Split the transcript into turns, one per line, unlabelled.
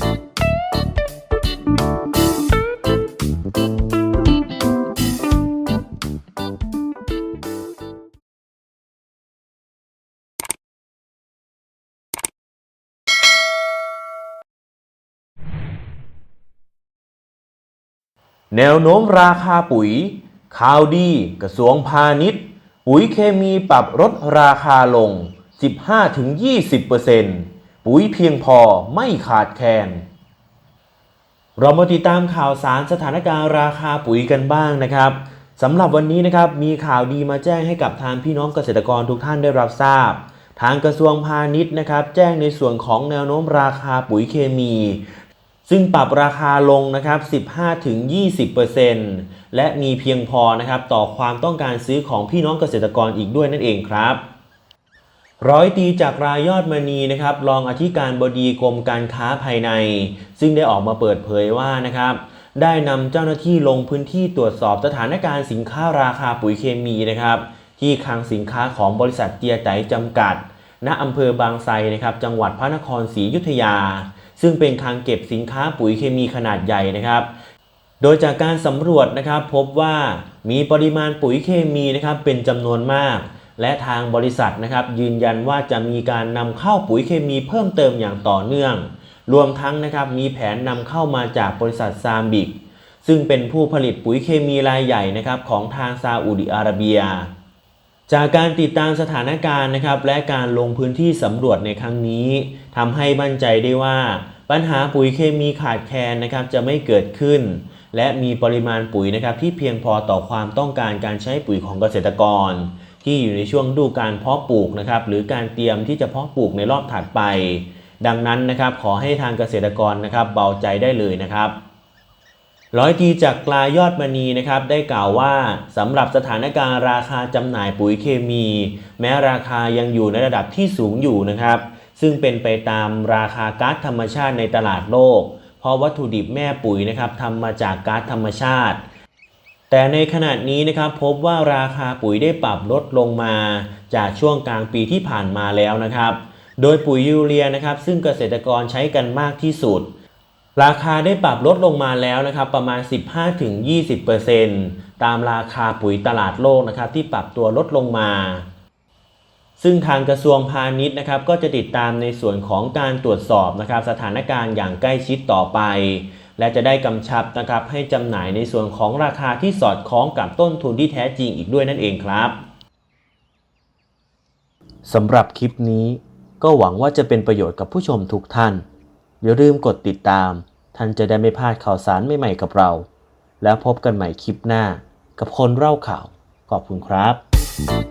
แนวโน้มราคาปุ๋ย ข่าวดี กระทรวงพาณิชย์ ปุ๋ยเคมีปรับลดราคาลง 15-20% ปุ๋ยเพียงพอไม่ขาดแคลนเรามาติดตามข่าวสารสถานการณ์ราคาปุ๋ยกันบ้างนะครับสำหรับวันนี้นะครับมีข่าวดีมาแจ้งให้กับทางพี่น้องเกษตรกรทุกท่านได้รับทราบ ทางกระทรวงพาณิชย์นะครับ แจ้งในส่วนของแนวโน้มราคาปุ๋ยเคมี ซึ่งปรับราคาลงนะครับ 15-20%และมีเพียงพอนะครับต่อความต้องการซื้อของพี่น้องเกษตรกรอีกด้วยนั่นเองครับ ร้อยตีจากรายยอดมณีนะครับรองอธิการบดีกรมการค้าภายใน ซึ่งได้ออกมาเปิดเผยว่านะครับ ได้นำเจ้าหน้าที่ลงพื้นที่ตรวจสอบสถานการณ์สินค้าราคาปุ๋ยเคมีนะครับ ที่คลังสินค้าของบริษัทเจียไตจำกัด ณอำเภอบางไทรนะครับ จังหวัดพระนครศรีอยุธยา ซึ่งเป็นคลังเก็บสินค้าปุ๋ยเคมีขนาดใหญ่นะครับ โดยจากการสำรวจนะครับพบว่ามีปริมาณปุ๋ยเคมีนะครับเป็นจำนวนมาก และทางบริษัทนะครับยืนยันว่าจะมีการนำเข้าปุ๋ยเคมีเพิ่มเติมอย่างต่อเนื่อง รวมทั้งนะครับมีแผนนำเข้ามาจากบริษัทซามบิก ซึ่งเป็นผู้ผลิตปุ๋ยเคมีรายใหญ่นะครับของทางซาอุดิอาระเบีย จากการติดตามสถานการณ์นะครับและการลงพื้นที่สำรวจในครั้งนี้ทำให้มั่นใจได้ว่าปัญหาปุ๋ยเคมีขาดแคลนนะครับจะไม่เกิดขึ้น และมีปริมาณปุ๋ยนะครับที่เพียงพอต่อความต้องการการใช้ปุ๋ยของเกษตรกร ที่อยู่ในช่วงดูการเพาะปลูกนะครับหรือการเตรียมที่จะเพาะปลูกในรอบถัดไป ดังนั้นนะครับขอให้ทางเกษตรกรนะครับเบาใจได้เลยนะครับร้อยตีจากกลายยอดมณีนะครับได้กล่าวว่าสำหรับสถานการณ์ราคาจำหน่ายปุ๋ยเคมี แม้ราคายังอยู่ในระดับที่สูงอยู่นะครับ ซึ่งเป็นไปตามราคาก๊าซธรรมชาติในตลาดโลก เพราะวัตถุดิบแม่ปุ๋ยนะครับทำมาจากก๊าซธรรมชาติ แต่ในขณะนี้นะครับพบว่าราคาปุ๋ยได้ปรับลดลงมาจากช่วงกลางปีที่ผ่านมาแล้วนะครับ โดยปุ๋ยยูเรียนะครับ ซึ่งเกษตรกรใช้กันมากที่สุด ราคาได้ปรับลดลงมาแล้วนะครับประมาณ 15-20%ตามราคาปุ๋ยตลาดโลกนะครับที่ปรับตัวลดลงมา ซึ่งทางกระทรวงพาณิชย์นะครับก็จะติดตามในส่วนของการตรวจสอบนะครับสถานการณ์อย่างใกล้ชิดต่อไป และจะได้กำชับนะครับให้จำหน่ายในส่วนของราคาที่สอดคล้องกับต้นทุนที่แท้จริงอีกด้วยนั่นเองครับสำหรับคลิปนี้ก็หวังว่าจะเป็นประโยชน์กับผู้ชมทุกท่าน อย่าลืมกดติดตาม ท่านจะได้ไม่พลาดข่าวสารใหม่ๆกับเรา แล้วพบกันใหม่คลิปหน้า กับคนเล่าข่าว ขอบคุณครับ